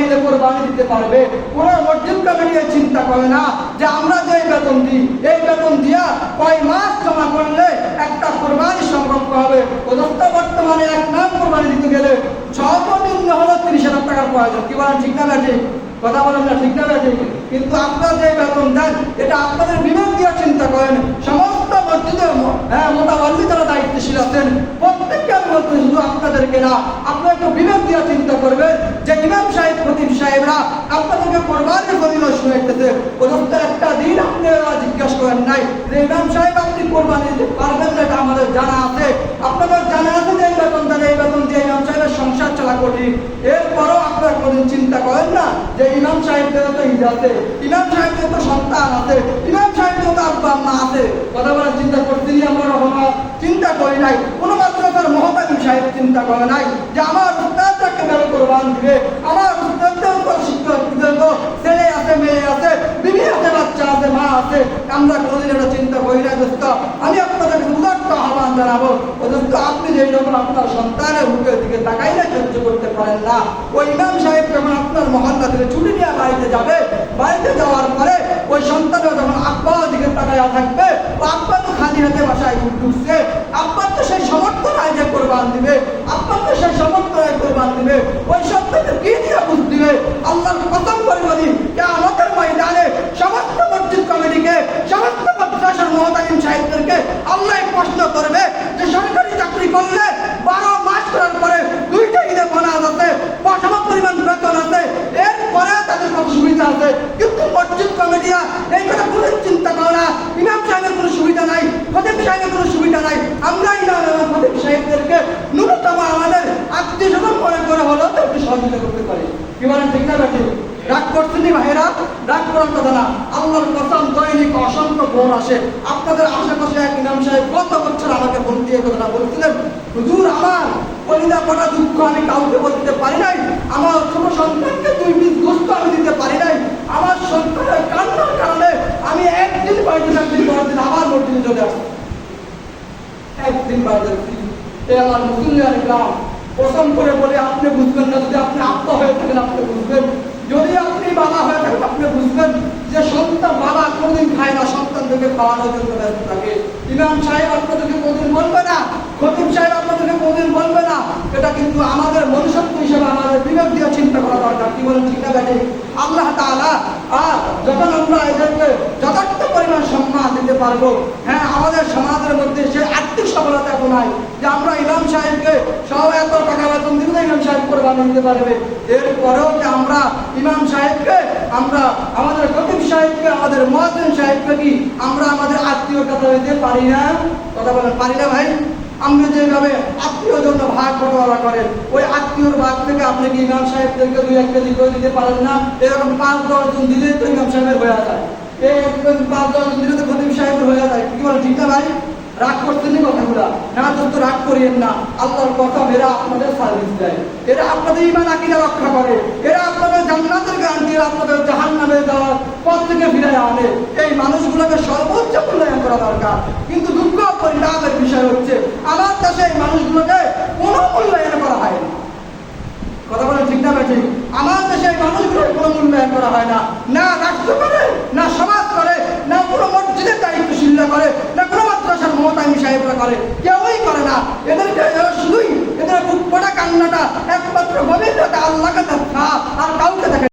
কামাইলে কোরবানি দিতে পারবে। কোন মসজিদ কমিটি চিন্তা করে না যে আমরা যে বেতন দিই। এই বেতন দিয়া কয় মাস জমা করলে একটা কোরবানি সম্ভব হবে। অথচ বর্তমানে এক নাম কোরবানি দিতে গেলে সর্বনিম্ন হলো তিরিশ হাজার টাকার প্রয়োজন। কি বলেন, ঠিক না ব্যাটি কথা বলেন না, ঠিক না ব্যাটি কিন্তু আপনারা যে বেতন দেন, এটা আপনাদের বিবেক দিয়ে চিন্তা করেন। সমস্ত মসজিদের ম- হ্যাঁ মোটামুটি যারা দায়িত্বশীল আছেন। প্রত্যেককে আমি শুধু আপনাদেরকে না, আপনারা একটু বিবেক দিয়ে চিন্তা করবেন যে ইমাম সাহেব সাহেবরা আপনাদেরকে কোরবানির একটা দিন আপনারা জিজ্ঞাসা করেন নাই। সাহেব, আপনি কোরবানি দিতে পারবেন না আমাদের জানা আছে। আপনাদের জানা আছে যে এই বেতন দেন, এই বেতন দিয়ে ইমাম সাহেবের সংসার চালা এরপরও আপনারা কোনোদিন চিন্তা করেন না যে ইমাম সাহেবদের তো ঈদ আছে, ইমাম সাহেবদের তো সন্তান আছে, ইমাম সাহেবদের তো আব্বা আম্মা আছে। কথা বলার চিন্তা করতেই আমরা রহমা চিন্তা করি নাই। কোনো মাত্র তার মহতামিম সাহেব চিন্তা করে নাই যে আমার উস্তাদটাকে বের কোরবান দিবে, আমার উস্তাদদের তো শিক্ষকদের তো ছেলে আছে মেয়ে আছে বিবি আছে বাচ্চা আছে মা আছে আমরা কোনোদিন এটা চিন্তা করি না দোস্ত আমি আপনাদের উদার্ত আহ্বান জানাব আপনি যেই যখন আপনার সন্তানের মুখের দিকে তাকাই না সহ্য করতে পারেন না, ওই ইমাম সাহেব যখন আপনার মহল্লা থেকে ছুটি নিয়ে বাড়িতে যাবে, বাড়িতে যাওয়ার পরে ওই সন্তানরা যখন আব্বার দিকে তাকাইয়া থাকবে আব্বা তো খালি হাতে বাসায় ঢুকছে আব্বার তো সেই সমর্থ নাই যে কোরবান দিবে আব্বার তো সেই সমর্থ নাই কোরবান দিবে, ওই সন্তানের কি দিয়ে বুঝ দিবে আল্লাহর কসম করে বলি যে আমাদের ময়দানে সমস্ত মসজিদ কমিটিকে সমস্ত মাদ্রাসার মহতামিম সাহেবদেরকে আল্লাহ প্রশ্ন করবে যে সরকারি চাকরি করলে বারো মাস করার পরে দুইটা ঈদে বোনাস আছে সম পরিমাণ বেতন আছে, এরপরে তাদের কত সুবিধা আছে। কিন্তু মসজিদ কমিটিরা এই কথা কোনো চিন্তা করে না। ইমাম সাহেবের কোনো সুবিধা নাই খতিব সাহেবের কোনো সুবিধা নাই। আমরা ইমাম এবং খতিব সাহেবদেরকে ন্যূনতম আমাদের আত্মীয় স্বজন মনে করে হলেও একটু সহযোগিতা করতে পারি। কি ঠিক না রাগ করছেন রাগ করার কথা না আল্লাহর কসম, দৈনিক অসংখ্য আসে। আপনাদের আশেপাশে এক সাহেব গত বছর আমাকে দিয়ে কথাটা বলছিলেন, হুজুর, আমার কলিদা পড়া দুঃখ আমি কাউকে বলতে পারি নাই। আমার ছোট সন্তানকে দুই পিস গোস্ত আমি দিতে পারি নাই। আমার সন্তানের কান্নার কারণে আমি একদিন বাড়িতে একদিন আবার চলে একদিন বাড়িতে আমার গ্রাম করে বলে, আপনি বুঝবেন না, যদি আপনি আত্মা হয়ে থাকেন, আপনি বুঝবেন যদি আপনি বাবা হয়ে থাকেন আপনি বুঝবেন যে সন্তান বাবা কোনদিন খায় না এটা কিন্তু আমাদের মনুষ্যত্ব হিসেবে আমাদের বিবেক দিয়ে চিন্তা করা দরকার। কি বলেন, ঠিক না ব্যাটে? আল্লাহ তাআলা, আর যখন আমরা এদেরকে যথার্থ পরিমাণ সম্মান দিতে পারব হ্যাঁ আমাদের সমাজের মধ্যে সেই আর্থিক সফলতা এত নাই যে আমরা ইমাম সাহেবকে সব এত টাকা বেতন তো ইমাম সাহেব কোরবানি দিতে পারবে। এরপরেও যে আমরা ইমাম সাহেবকে, আমরা আমাদের খতিব সাহেবকে, আমাদের মহাজন সাহেবকে কি আমরা আমাদের আত্মীয় কথা দিতে পারি না? কথা বলেন, পারি না ভাই? আমরা যেভাবে আত্মীয় জন্য ভাগ বটোয়ারা করেন, ওই আত্মীয়র ভাগ থেকে আপনি কি ইমাম সাহেবদেরকে দুই কেজি করে দিতে পারেন না? এরকম পাঁচ, দশ জন দিলেই তো ইমাম সাহেবের হয়ে যায়। এই পাঁচ, দশ জন দিলে তো খতিব সাহেবের হয়ে যায়। কি বলেন, ঠিক না ভাই? রাগ করছেন না কথাগুলা না যত রাগ করিয়েন না, আল্লাহর কথা এরা আপনাদের সার্ভিস দেয়। এরা আপনাদের ইমান আকিদা রক্ষা করে। এরা আপনাদের জান্নাতের গ্যারান্টি আপনাদের জাহান নামে যাওয়ার পথ থেকে ফিরে আনে। এই মানুষগুলোকে সর্বোচ্চ মূল্যায়ন করা দরকার। কিন্তু দুঃখ পরিণামের বিষয় হচ্ছে, আমার দেশে এই মানুষগুলোকে কোনো মূল্যায়ন করা হয় না। কথা বলে ঠিক না ঠিক আমার দেশে এই মানুষগুলোর কোনো মূল্যায়ন করা হয় না। না রাষ্ট্র করে না সমাজ করে না কোনো মসজিদের দায়িত্বশীলরা করে না কোনো মাদ্রাসার মমতামি সাহেবরা